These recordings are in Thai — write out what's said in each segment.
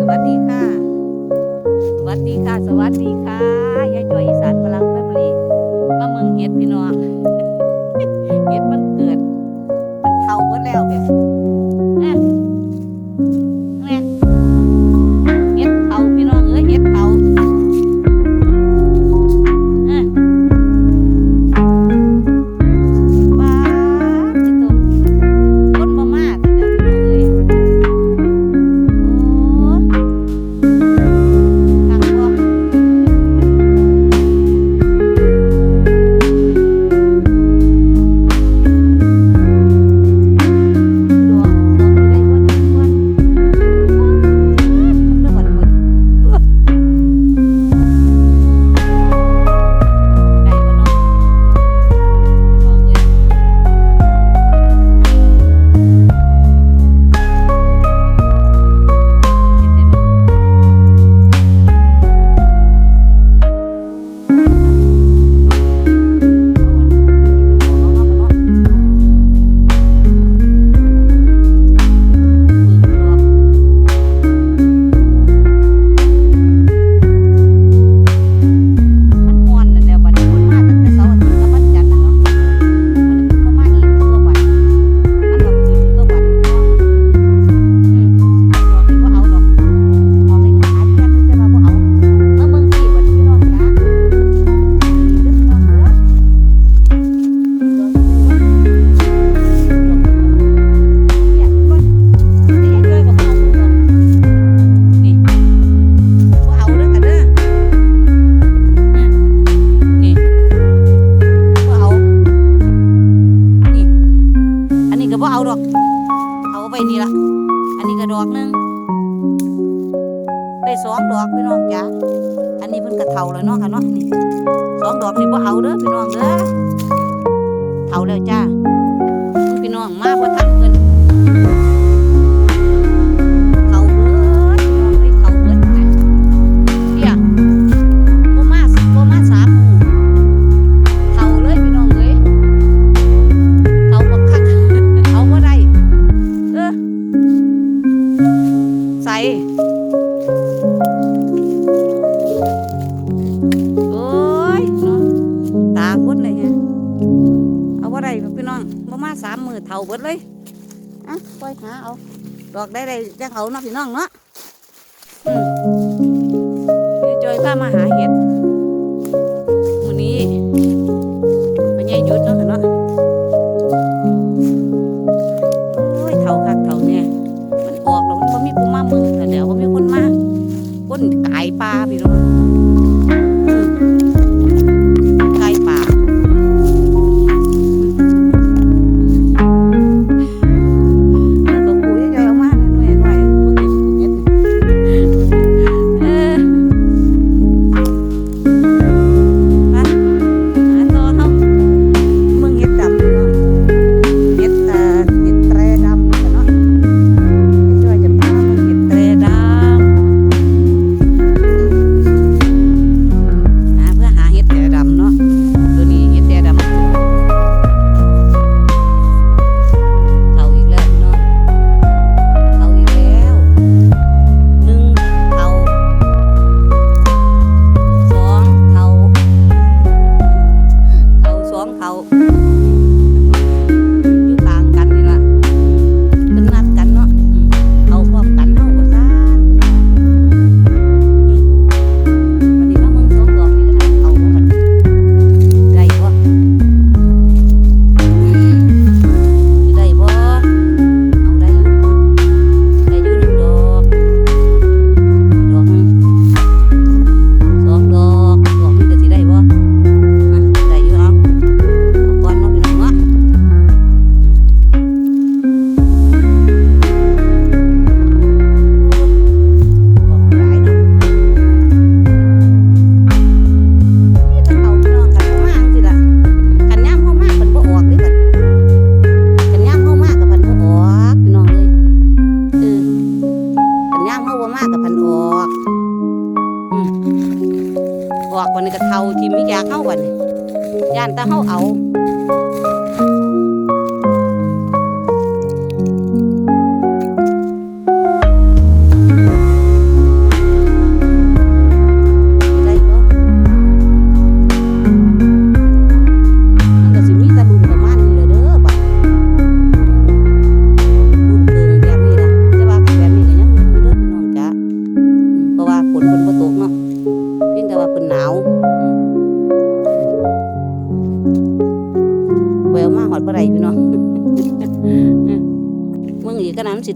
สวัสดีค่ะ สวัสดีค่ะ สวัสดีค่ะยายจอยอีสานพลังแฟมิลี่มาเมืองเฮ็ดพี่น้อง นาะค่เนาะนี่สองดอกนี่บ่เอาเด้อพี่น้องเด้อเอาแล้วจ้าพี่น้องมาบ่ทัน บอกได้เลยแจ้งเขาเนาะพี่น้องเนาะเจอยพามาหาเห็ด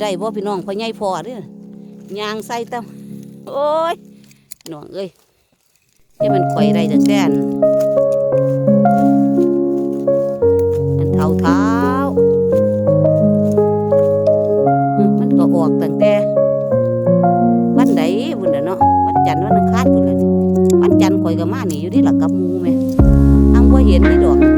ได้บ่พี่น้องพ่อใหญ่พอเด้อยางใส่ตำโอ้ยน้องเอ้ยจะมันข่อยได้จังแต่นอันเท้าเท้ามันก็ออกตั้งแต่วันใดบุญน่ะเนาะวันจันทร์วันอังคารพุ่นล่ะวันจันทร์ข่อยก็มานี่อยู่นี่ล่ะกับหมู่แม่อังบ่เห็นนี่ดอกมันส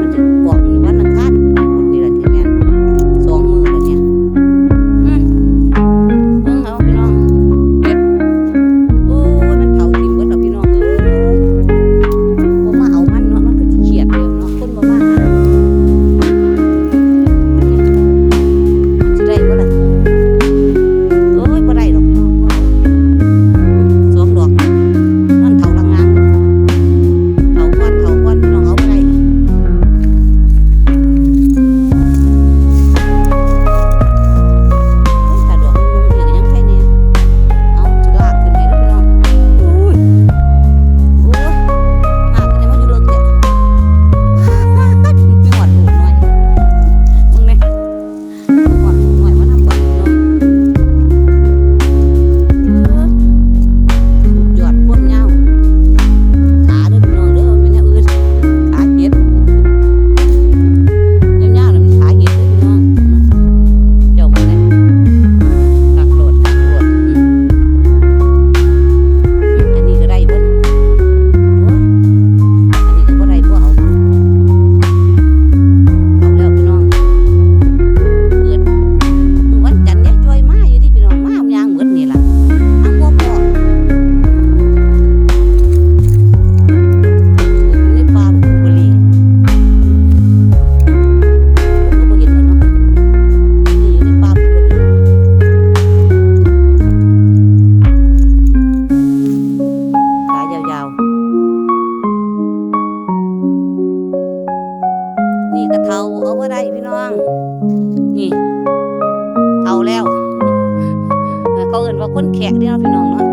ิออก คนแขกเด้เนาะพี่น้องเนาะ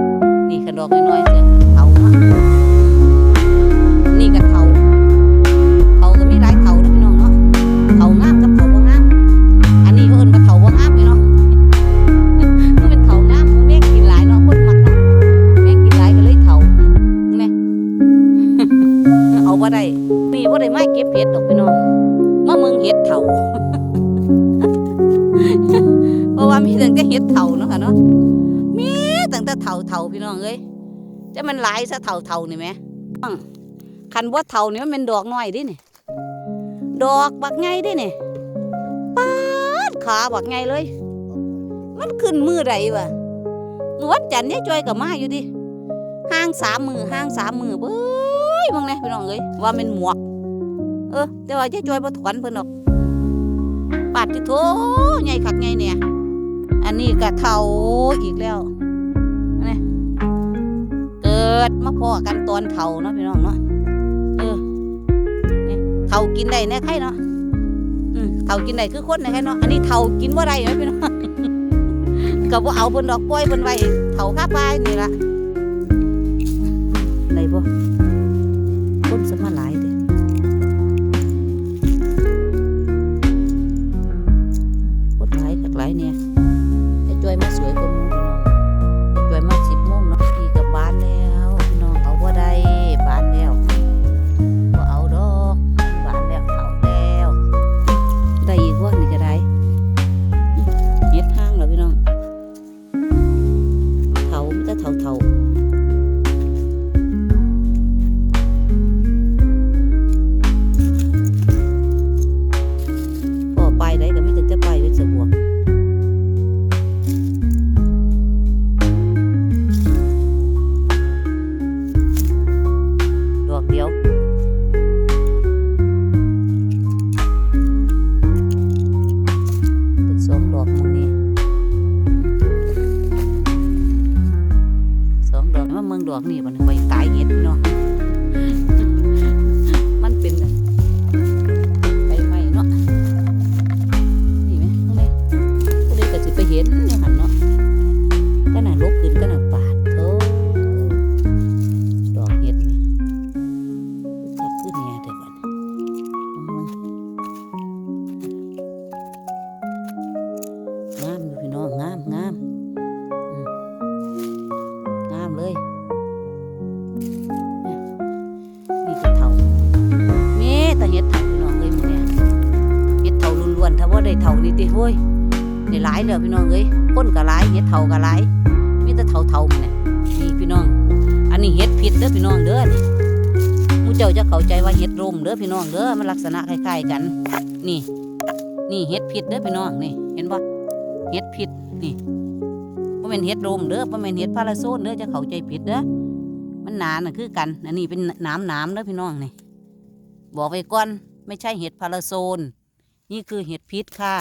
นี่กระดอกน้อยๆเสียเทาเนาะนี่กระเทาเทาก็มีหลายเทาเด้พี่น้องเนาะเทางามกับเทาบ่งามอันนี้เขาเอิ้นว่าเทาบ่งามพี่น้องมันเป็นเทางามแม่งกินหลายเนาะคนมักเนาะแม่งกินหลายก็เลยเฒ่าแน่เอาบ่ได้นี่บ่ได้มาเก็บเห็ดดอกพี่น้องมาเมืองเห็ดเฒ่าเพราะว่ามีตั้งแต่เห็ดเฒ่าเนาะค่ะเนาะ ตั้งแต่เฒ่าเฒ่าพี่น้องเอ้ยจะมันหลายซะเฒ่าเฒ่านี่แหมอื้อคันบ่เฒ่านี่มันเป็นดอกน้อยดินี่ดอกบักไงดินี่ปาดขาบักไงเลย มันขึ้นมือใดวะมือวันจันเนี่ยจอยกับมาอยู่ดิห้างสามมือห้างสามมือเบ้ยมึงเนี่ยพี่น้องเอ้ยว่าเป็นหมวก เออ แต่ว่าเจ๊จอยบ่ถอนเพิ่นดอกปาดที่โถใหญ่คักใหญ่เนี่ย อันนี้ก็เทาอีกแล้ว ดมาพอกันตอนเข่าเนาะพี่น้องเนาะเออนี่เข่ากินได้แน่ใครเนาะอืมเข่ากินได้คือคนแน่ใครเนาะอันนี้เข่ากินว่าไรเนาะพี่น้องก็บ่เอาเพิ่นดอกกล้วยเพิ่นไว้เข่าข้าปลายนี่ละ เลยนี่ตะเถานี่ต่เห็ดเถาพี่น้องเอ้ยหมูเนี่ยเห็ดเถาล้วนๆถ้าว่าได้เถานี่ติโว้ยได้หลายเด้อพี่น้องเอ้ยคนก็หลายเห็ดเถาก็หลายมีแต่เถาเถาหมูอนี่นี่พี่น้อง อันนี้เห็ดผิดเด้อพี่น้องเด้อนี่มูเจ้าจะเข้าใจว่าเห็ดร่มเด้อพี่น้องเด้อมันลักษณะคล้ายๆกัน นี่ นี่เห็ดผิดเด้อพี่น้องนี่ เห็นบ่เห็ดผิดนี่ แม่นเฮ็ดรมเด้อบ่แม่นเฮ็ดพาราโซนเด้อจะเข้าใจผิดเด้อมันหนาน่ะคือกัน อันนี้เป็นน้ำน้ำๆเด้อพี่น้องนี่บอกไว้ก่อนไม่ใช่เห็ดพาราโซน นี่คือเห็ดพิษค่ะ